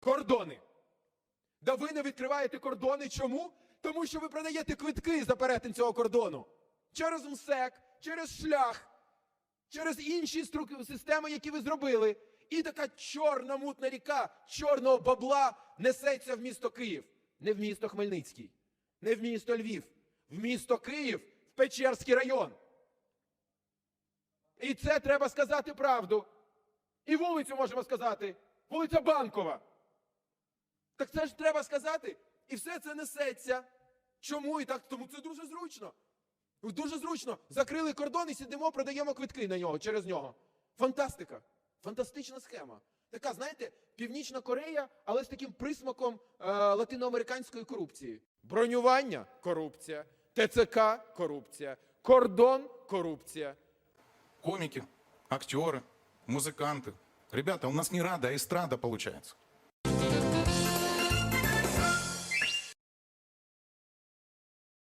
Кордони. Да ви не відкриваєте кордони. Чому? Тому що ви продаєте квитки за перетин цього кордону. Через МСЕК, через шлях, через інші системи, які ви зробили. І така чорна мутна ріка чорного бабла несеться в місто Київ. Не в місто Хмельницький, не в місто Львів, в місто Київ, в Печерський район. І це треба сказати правду. І вулицю можемо сказати. Вулиця Банкова. Так це ж треба сказати. І все це несеться. Чому і так? Тому це дуже зручно. Дуже зручно. Закрили кордон і сидимо, продаємо квитки на нього через нього. Фантастика. Фантастична схема. Така, знаєте, Північна Корея, але з таким присмаком е, латиноамериканської корупції. Бронювання корупція, ТЦК корупція, кордон корупція. Комики, актеры, музыканты. Ребята, у нас не рада, а эстрада получается.